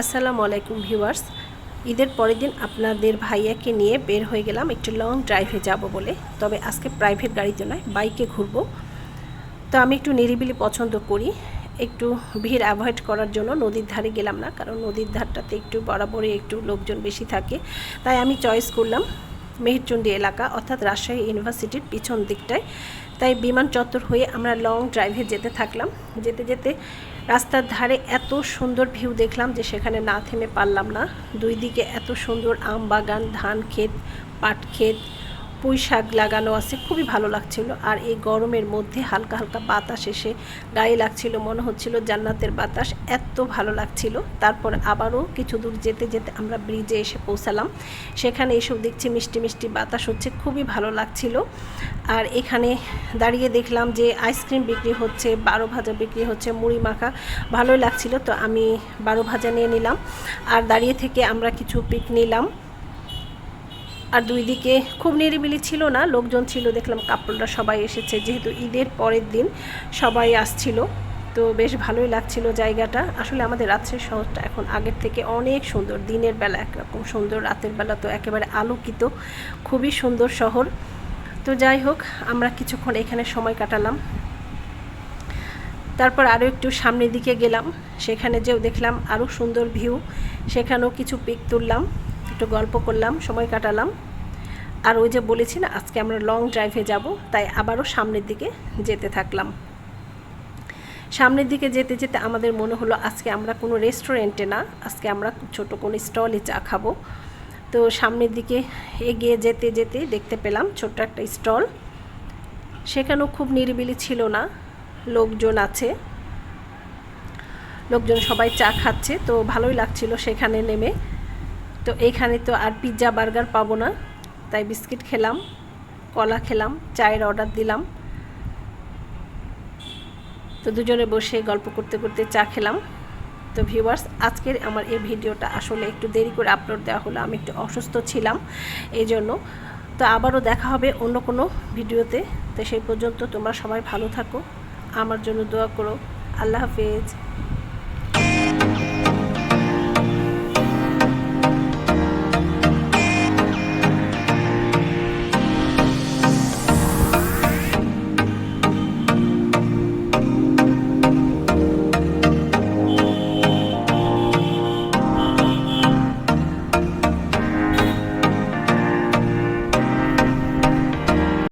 আসসালামু আলাইকুম ভিউয়ার্স। ঈদের পরের দিন আপনাদের ভাইয়াকে নিয়ে বের হয়ে গেলাম একটু লং ড্রাইভে যাব বলে। তবে আজকে প্রাইভেট গাড়িতে নয়, বাইকে ঘুরব। তো আমি একটু নিরিবিলি পছন্দ করি। একটু ভিড় অ্যাভয়েড করার জন্য নদীর ধারে গেলাম না, কারণ নদীর ধারটাতে একটু বরাবরই একটু লোকজন বেশি থাকে। তাই আমি চয়েস করলাম মেহেরচণ্ডী এলাকা, অর্থাৎ রাজশাহী ইউনিভার্সিটির পিছন দিকটায়। তাই বিমান চত্বর হয়ে আমরা লং ড্রাইভে যেতে থাকলাম। যেতে যেতে রাস্তার ধারে এত সুন্দর ভিউ দেখলাম যে সেখানে না থেমে পারলাম না। দুই দিকে এত সুন্দর আম বাগান, ধান ক্ষেত, পাট ক্ষেত পুঁই শাক লাগানো আছে, খুবই ভালো লাগছিল। আর এই গরমের মধ্যে হালকা হালকা বাতাস এসে গায়ে লাগছিল, মনে হচ্ছিল জান্নাতের বাতাস, এত ভালো লাগছিল। তারপর আবারও কিছু দূর যেতে যেতে আমরা ব্রিজে এসে পৌঁছালাম। সেখানে এসব দেখছি মিষ্টি মিষ্টি বাতাস হচ্ছে, খুবই ভালো লাগছিল। আর এখানে দাঁড়িয়ে দেখলাম যে আইসক্রিম বিক্রি হচ্ছে, বারো ভাজা বিক্রি হচ্ছে, মুড়ি মাখা, ভালোই লাগছিল। তো আমি বারো ভাজা নিয়ে নিলাম। আর দাঁড়িয়ে থেকে আমরা কিছু পিক নিলাম। আর দুই দিকে খুব নিরিবিলি ছিল না, লোকজন ছিল, দেখলাম কাপড়রা সবাই এসেছে, যেহেতু ঈদের পরের দিন সবাই আসছিল, তো বেশ ভালোই লাগছিল জায়গাটা। আসলে আমাদের রাত্রের শহরটা এখন আগের থেকে অনেক সুন্দর, দিনের বেলা একরকম সুন্দর, রাতের বেলা তো একেবারে আলোকিত, খুবই সুন্দর শহর। তো যাই হোক, আমরা কিছুক্ষণ এখানে সময় কাটালাম। তারপর আরও একটু সামনের দিকে গেলাম, সেখানে যেও দেখলাম আরও সুন্দর ভিউ, সেখানেও কিছু পিক তুললাম। একটু গল্প করলাম, সময় কাটালাম। আর ওই যে বলেছি না, আজকে আমরা লং ড্রাইভে যাব, তাই আবারও সামনের দিকে যেতে থাকলাম। সামনের দিকে যেতে যেতে আমাদের মনে হলো, আজকে আমরা কোনো রেস্টুরেন্টে না, আজকে আমরা ছোট কোনো স্টলে চা খাব। তো সামনের দিকে এগিয়ে যেতে যেতে দেখতে পেলাম ছোট্ট একটা স্টল সেখানেও খুব নিরিবিলি ছিল না, লোকজন আছে। লোকজন সবাই চা খাচ্ছে, তো ভালোই লাগছিল সেখানে নেমে। তো এইখানে তো আর পিৎজা বার্গার পাবো না। তাই বিস্কিট খেলাম, কলা খেলাম, চায়ের অর্ডার দিলাম। তো দুজনে বসে গল্প করতে করতে চা খেলাম। তো ভিউয়ার্স আজকের আমার এই ভিডিওটা আসলে একটু দেরি করে আপলোড দেওয়া হলো। আমি একটু অসুস্থ ছিলাম এই জন্য তো আবারও দেখা হবে অন্য কোনো ভিডিওতে। তো সেই পর্যন্ত তোমরা সবাই ভালো থাকো। আমার জন্য দোয়া করো। আল্লাহ হাফেজ।